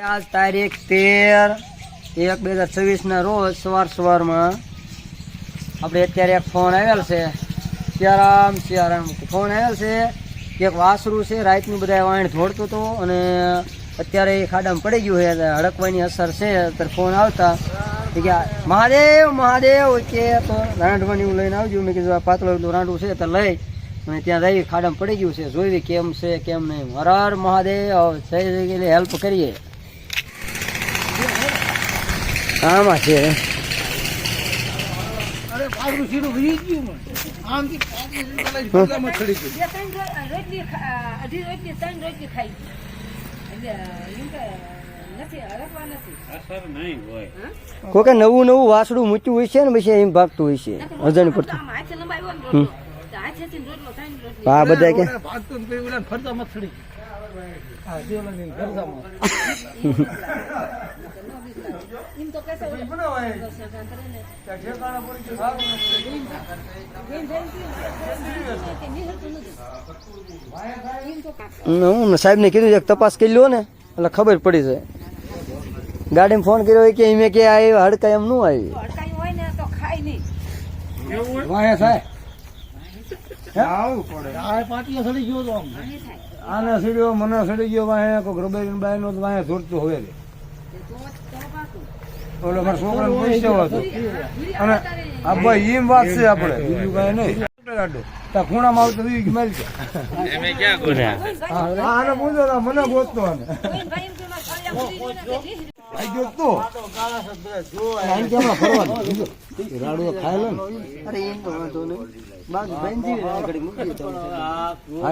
આજ તારીખ તેર એક બે હજાર છવ્વીસ ના રોજ સવાર સવારમાં આપણે અત્યારે એક ફોન આવેલ છે સિયારામ સિયારામ ફોન આવેલ છે એક વાસરું છે રાતનું બધા વાણ ધોડતું હતું અને અત્યારે એ ખાડામાં પડી ગયું છે હડકવાની અસર છે અત્યારે ફોન આવતા મહાદેવ મહાદેવ કે તો રાંધવાની હું લઈને આવજો મેં કીધું, આ પાતળું છે, તો લઈ. અને ત્યાં જઈ ખાડામાં પડી ગયું છે, જોઈ કેમ છે, કેમ નહીં. હર મહાદેવ થઈ હેલ્પ કરીએ. આમાં છે અરે પાછું સીધું વીજ ગયું ને. આમથી પાછું સીધું પેલા ઢોકામાં ચડી ગયું. બે ત્રણ રો- રોટલી ખા- અઢી રોટલી ત્રણ રોટલી ખાઈ એટલે એમ કે નથી હડકવા નથી હા? કોઈ નવું નવું વાસડું મૂક્યું હોય છે ને પછી એમ ભાગતું હોય છે વજન પડતું આમ હાથે લંબાવ્યો ને રોટલો. તો હાથેથી ને રોટલો ત્રણ રોટલી. આ બધા કે ફરતા ભાગતું એમ તો ઓલે ને. નથી. તો. હું સાહેબને કીધું છે કે તપાસ કરી લો ને એટલે ખબર પડી છે ગાડીમાં ફોન કર્યો હોય કે એમે કે આ હડકા એમ નું આવી તો હોય ને તો ખાય નહીં વાંહે થાય. આવું પડે. આ પાટીએ સડી ગયો તો આમ. આને સડ્યો મને સડી ગયો વાંહે કોઈ રબારી બાય નો વાંહે છોડતું હવે તો તો. ઓલો મારા છોકરાને પૂછ્યો હતો. અને આ ભાઈ એમ વાત છે આપણે. બીજું કાંઈ નહીં. ત્યાં ખૂણામાં આવતો મારી જાય. હા, આને પૂછો મને ગોતતો આને.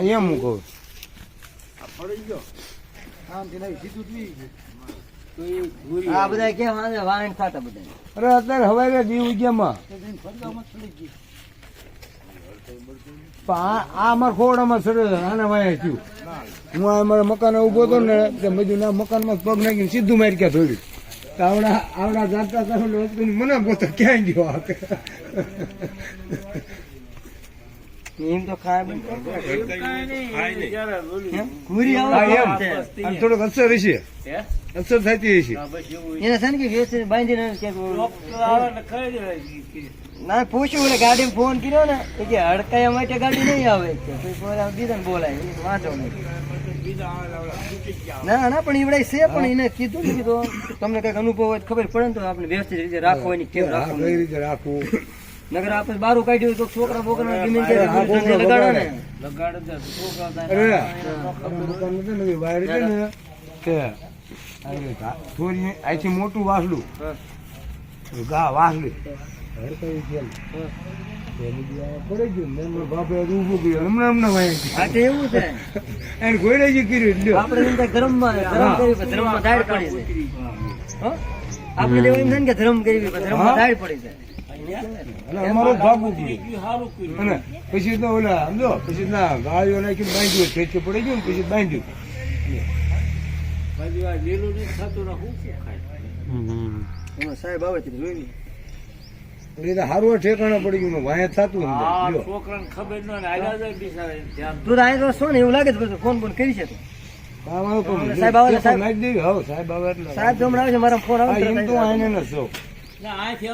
એમ મૂકી આ બધા કેમ વાહન બધા અરે અત્યારે હવારે દીવ ઉગ્યામાં આ અમારા ખોડામાં સડે છે, આને વાય થયું. હું અમારા મકાન ઊભો હતો ને, તે મજૂર ના મકાનમાં પગ નાખીને સીધું મારી ક્યાં થોડ્યું આવડા આવડા જાતા મને પોતે ક્યાંય ગયો એમ તો ખાય ઘૂરી આવે થોડોક અસર રહેશે અસર થતી રહેશે એને છે ને કે વ્યવસ્થિત બાંધીને ના પૂછ્યું ને ગાડીમાં ફોન કર્યો ને કે હડકાયા માટે ગાડી નહીં આવે. દીધા બીજાને બોલાય. વાંચો નહીં. ના ના પણ ઈવડાય છે પણ એને કીધું ને કીધું. તમને કંઈક અનુભવ હોય ખબર પડે ને તો આપણે વ્યવસ્થિત રીતે રાખવો હોય ને કેમ રાખવું રીતે રાખવું નગર આપણે બારું કાઢ્યું તો છોકરા બોકરા ગમે હા, લગાડો ને. અરે આપણું દુકાન વાયર છે ને તે ઘા- થોડી અહીંથી મોટું વાસલું ગા વાસલી હર કઈ ગયેલ? તે આપણે ધર્મ કરી પણ ધર્મમાં પડી છે. આપણે તો એવું એમ થાય ને કે ધર્મ કરવી દાળ પડી જાય અમારો અને પછી તો ઓલા સમજો પછી ના ગાળીઓ નાખીને બાંધ્યું ઠેચે પડી ગયું ને પછી બાંધ્યું સાહેબ આવે છે જોઈ લે. હારું ઠેકાણે પડી ગયું વાંહે થતું ને લ્યો. તું તો અહીં તો ને એવું લાગે છે ફોન બોન કરી છે તું. સાહેબ આવે સાહેબ? સાહેબ આવે સાહેબ હમણાં આવે છે મારા ફોન આવે છે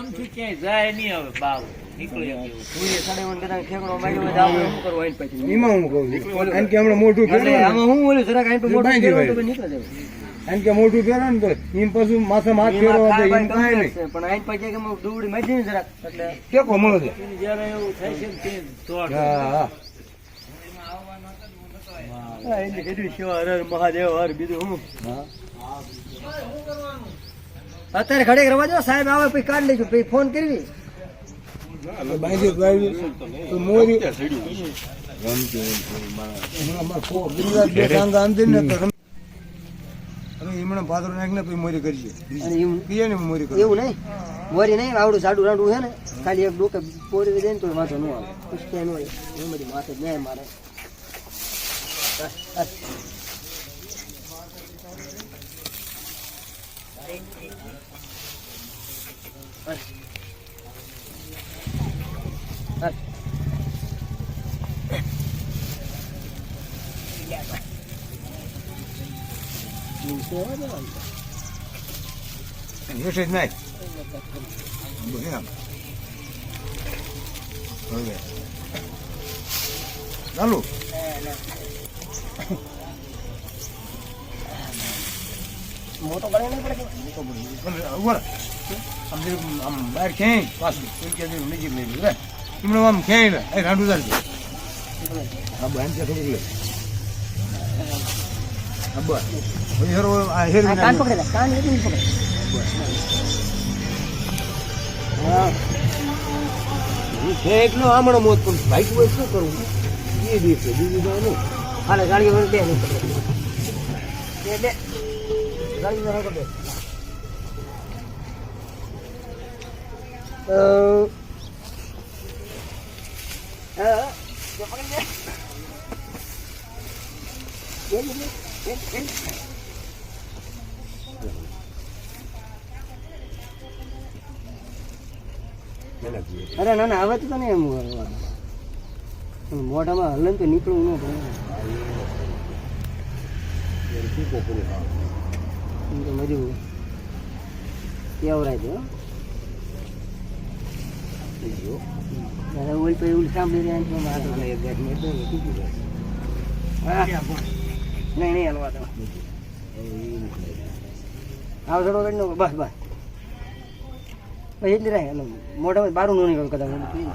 હું કહું છું. કારણ કે હમણાં મોઢું એટલે ફેરવે ને, હું બોલું જરાક આઈને તો મોઢું બાંધી ફેરવો તો હોય. પછી નીકળી જવાય. કારણ કે મોઢું ફેરવે ને એમ પાછું નહીં. છે, પણ આઈન પછી દઉં ને જરાક એટલે ટેકો મળે છે. કીધું શિવ હર હર મહાદેવ હર બીજું હું. હા. અત્યારે ઘડે રવા દો, સાહેબ આવે પછી કાઢ લઈશું, પછી ફોન. તો મોરી નહીં, આવડું જાડું રાડું છે ને, ખાલી એક ડોકે પોરી દે ને તો વાંધો ન આવે. પછી ક્યાંય ન હોય. માથે ન્યાય મારે. Thank જ નાખ બસ એમ. હવે ચાલુ મોટો કરે નહીં પડે ઊભા આમ જે આમ બહાર ક્યાંય પાછું કોઈ કે નહીં, નજીક લઈ લે તમને આમ ક્યાંય ને એ રાંડું ચાલશે હા બસ એમ કે થોડુંક લે હા બસ પછી હેરો આ હેરવી કાન નાખજો. પકડે કાન એટલું પકડે અરે ના ના હવે તો તને એમ મોઢામાં હલન તો નીકળવું ન પડે. મજૂર. કેવરાય છે હો. ત્યારે ઓલી પછી ઓલી સાંભળી રહ્યા છે, આમાં આગળ લઈ ગયા છે, એટલે તૂટી જાય. હા. નહીં નહીં હલવા દો આવ મોઢામાં બારું ન કદાચ થઈ.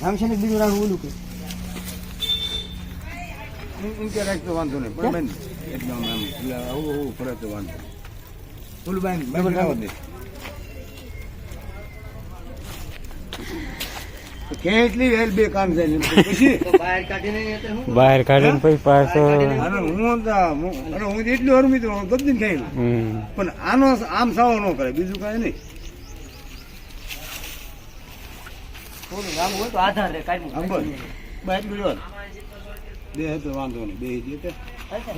આમ છે ને બીજું ઓલું કે ઊંચે રાખતો વાંધો નહીં બેન એકદમ આમ આવું તો વાંધો. ઓલું બેન બાજુ લાવો દે તો કેટલી વેલ બે કામ છે પછી? બહાર કાઢીને એટલે બહાર કાઢીને પછી પાછો હું અને હું એટલું હરમી તો ગમતી થઈ પણ આનો આમ સાવ ન કરે બીજું કાંઈ નહીં. બે તો વાંધો નહીં. બે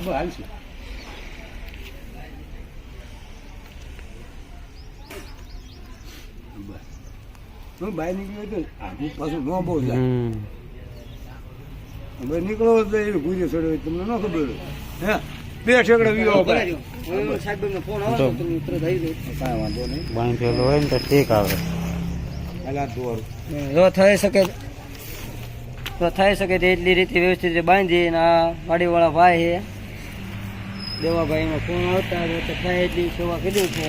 હાલશે હું બહાર નીકળ્યો હતો આઘું પાછું ન બહુ જાય હમ. હવે નીકળો તો એ ગુજે છોડ્યો તમને ન ખબર હે? બે ઠેકડા વિવાહ. હવે ફોન આવે તો મિત્ર થઈ જાય. કાંઈ વાંધો નહીં. બાંધેલો હોય ને તો ઠીક આવે. જો થઈ શકે. તો થઈ શકે તે એટલી રીતે વ્યવસ્થિત રીતે બાંધી અને આ વાડીવાળા ભાઈ છે. દેવાભાઈનો ફોન આવતા તો થાય એટલી સેવા કીધું છે.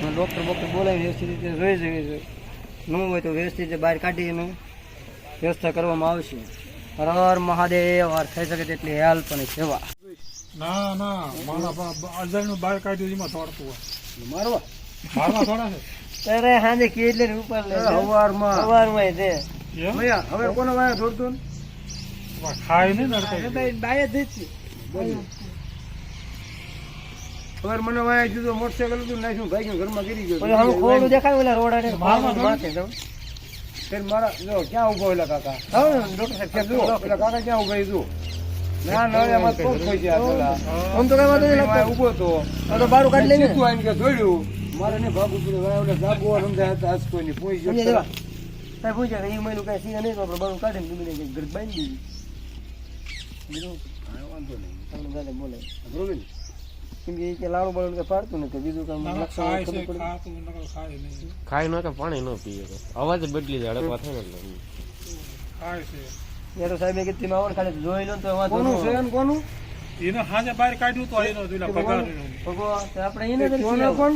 અને ડૉક્ટર બોક્ટર બોલાવી વ્યવસ્થિત રીતે જોઈ શકે છે. ન હોય તો વ્યવસ્થિત બહાર કાઢીને વ્યવસ્થા કરવામાં આવશે. હર મહાદેવ હર થઈ શકે તેટલી હેલ્પ અને સેવા. ના ના મારા અજાણ્યું બહાર કાઢ્યું એમાં તોડતું હોય. મારવા? મારવા થોડા છે? અરે હાજે કેટલે ઉપર લે સવારમાં સવારમાં છે. હવે કોનો વાયા પણ ખાય નહીં બાય જ છે ખબર મને વાયા જુદો મોટરસાયકલ હતું નાખ્યું ભાઈ ઘરમાં ગીરી ગયો. ઓલું દેખાય ઓલા રોડ માથે મારા જો ક્યાં ઊભો એલા કાકા? ડોક્ટર સાહેબ ક્યાં કાકા ઊભા તું ના ના એમાં તો કોઈ ગયા પેલા? આમ તો કઈ વાંધો નહીં લાગતો. ઊભો તો તો બારું કાઢી લઈને. કે દોડ્યું. મારે ને ભાગું વાયા ઓલા સમજાય હતા આજ કોઈ નહીં પોઈ. સાહેબ પૂછ્યા કે એ મહિનું કઈ સીધા નહીં આપણે બારું કાઢીને તે ઘર બાંધી દીધું. વાંધો નહીં. તમને બોલે બરોબર ને કેમ કે એ કે લાડુ બાળુ કે પાડતું નથી. બીજું કામ ના, ના, લક્ષણ ખાય ખબર છે પડે. ખાતું નકર ખાય નહીં. ખાઈ ન કે પાણી ન પીએ તો. અવાજ બદલી જાય અડકવા થાય ને ખાય છે. એ તો સાહેબે કીધું આવડ ખાલી જોઈ લો તો વાંધો કોનું છે કોનું? એને હાજે બહાર કાઢ્યું તો એનો ભગવાન, આપણે એને કોને કોણ?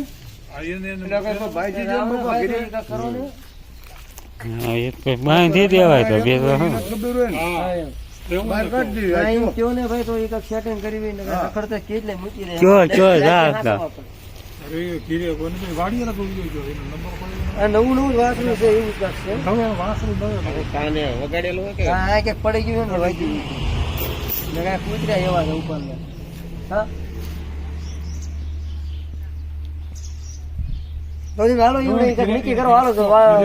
ભાઈ દેવાય તો બે નવું નવું વાસણું છે એવું જ લાગશે હવે વાસણું નવે નવે. કાને વગાડેલું હોય હા પડી ગયું ને વાગી ગયું ને એવા છે ઉપર હા? હાલો કરો હાલો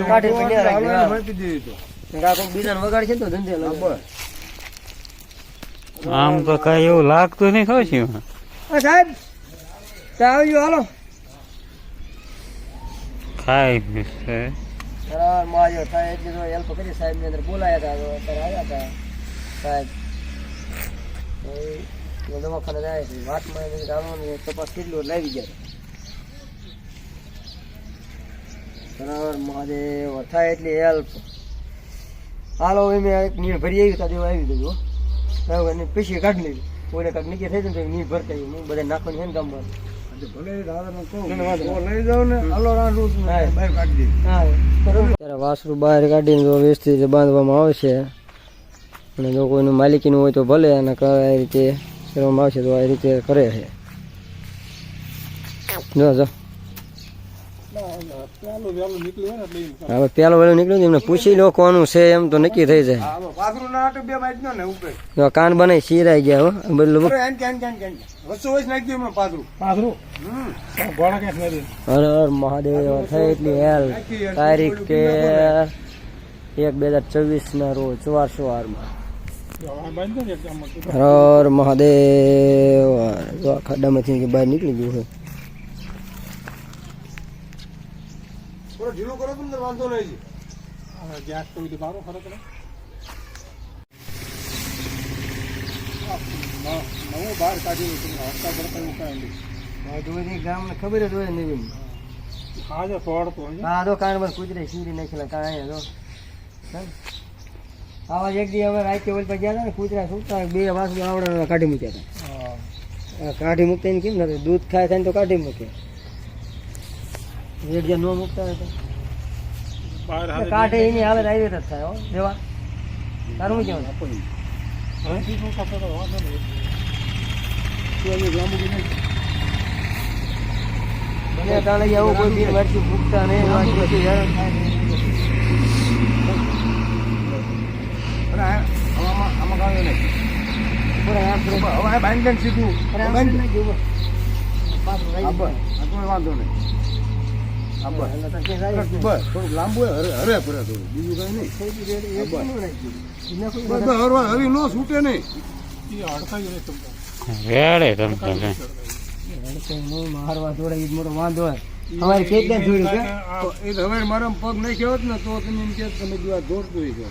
કાઢી બીજા. મૂકી દીધી તો. ને કાંઈક કોક બીજાને વગાડશે ને તો ધંધે લાગે. બસ. આમ તો કઈ એવું લાગતું નહીં ખબર છે સાહેબ. આવજો હાલો. ખાય છે. સર માજો થાય એટલી તો હેલ્પ કરી સાહેબની અંદર. બોલાયા હતા તો આવ્યા હતા સાહેબ. દવાખાને જાય છે. વાતમાં એને તપાસ કેટલું લાવી ગયા. બરાબર મહાદેવ થાય એટલી હેલ્પ હાલો મેં એક નીર ભરી આવી તા દેવા આવી દીધું બરાબર અને પીસી કાઢી લીધી કોઈને કાંઈક નીચે થઈ જાય નહીં ભરતા હું બધા નાખવાની છે ને ગામમાં. વાસરું બહાર કાઢીને જો વ્યવસ્થિત રીતે બાંધવામાં આવશે અને જો કોઈનું માલિકીનું હોય તો ભલે અને કયા આ રીતે કરવામાં આવશે તો આ રીતે કરે છે. જો જો ચાલો વહેલું નીકળ્યું હોય ને એટલે એમ હવે પેલો વેલો નીકળ્યું એમને પૂછી લો કોનું છે એમ તો નક્કી થઈ જાય. હા પાથરું ના હાટે બે બાઈક ને ઉપર. જો કાન બનાવી શીરાઈ ગયા નથી હર હર મહાદેવ થઈ એટલી હેલ. તારીખ કે એક બે હજાર ચોવીસ ના રોજ સવાર સવારમાં. માં. હર મહાદેવ. જો આ ખાડામાંથી બહાર નીકળી ગયું છે થોડો ઢીલું કરો તમને વાંધો નહીં જી. હવે ગેસ તો બધું મારો ખરો તમે નવું બહાર હતું હપ્તા ભરતા એવું કાંઈ નહીં. ગામને ખબર જ હોય નવીન આજે તોડતો હોય હા તો કાન પર કૂતરે શીરી નાખેલા કાંઈ જો. આવા એક દી અમે રાતે ઓલ પર ગયા હતા ને કૂતરા સુતા બે વાસુ આવડે કાઢી મૂક્યા હા. હતા કાઢી મૂકતા એને કેમ નથી દૂધ ખાય થાય ને તો કાઢી મૂકે ન મૂકતા હોય તો. બહાર તો હારે કાઢે એની હાલત આવી જ થાય હો દેવા. તારું કહેવાનું? હવેથી શું કરતો તો વાંધો નહીં. મને કાલે આવું કોઈ બી વાંચ્યું મૂકતા નહીં વાંચ્યું હેરાન થાય આમાં આમાં કાંઈ નહીં. બરાબર, હવે આ બાંધી દે ને સીધું. અરે આમ બાંધી. દે. કરી બસ. પાછું આ રાઈ બસ. આ કોઈ વાંધો નહીં. બસ. થોડુંક લાંબુ હરે હરે ફરે થોડું બીજું કઈ નહીં થઈ ગયું રેડી, એક બસ. નું નાખ્યું. એના કોઈ બસ બસ હરવા હરી નો છૂટે નહીં એ હડકાયું નહીં તમને. રેડે તમ તો મારવા દોડે ઈ મોટો વાંધો હોય. અમારે કેટલા જોયું કે? એ હવે મારા પગ નહીં કહેવત ને તો તમે એમ કે તમે જો આ દોડતું હોય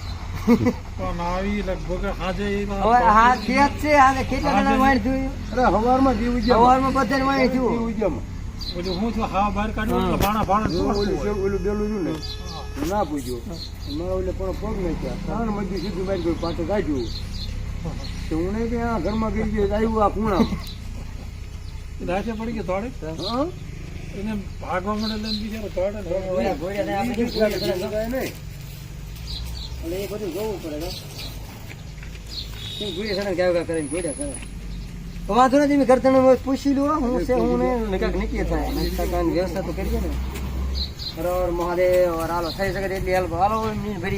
પણ આવી લગભગ આજે હવે હા ખેત છે હાલે કેટલા જણા વાણ જોયું અરે હવારમાં જીવ ઉજ્યા સવારમાં બધાને વાણ જીવ જોયું ઓલું હું છું હા બહાર કાઢ્યું એટલે ઓલું ઓલું ડેલું છું ને ના પૂછ્યું મારા ઓલે પણ પગ નહીં થયા ત્રણ મજૂર સીધું બાઈક કોઈ પાછું કાઢ્યું તો હું નહીં કે આ ઘરમાં ગઈ ગયો આવ્યું આ ખૂણામાં એ દાચે પડી ગયો હા? એને ભાગવા મળે એટલે એમ બિચારો દોડે ને. ઘોડ્યા ઘોડ્યા થાય આપણે કેમ ઘોડ્યા કરે? કાંઈ નહીં. એટલે એ બધું જોવું પડે તો. કેમ ઘોડ્યા કરે ને કેવું કરે ને કરે. વાંધો નથી મેં ઘરતણ પૂછી લો હું છે હું નક્કી થાય નાસ્તા પાણીની વ્યવસ્થા તો કરીએ ને. હર મહાદેવ હાલો થઈ શકે એટલી હેલ્પ. હાલો ભરી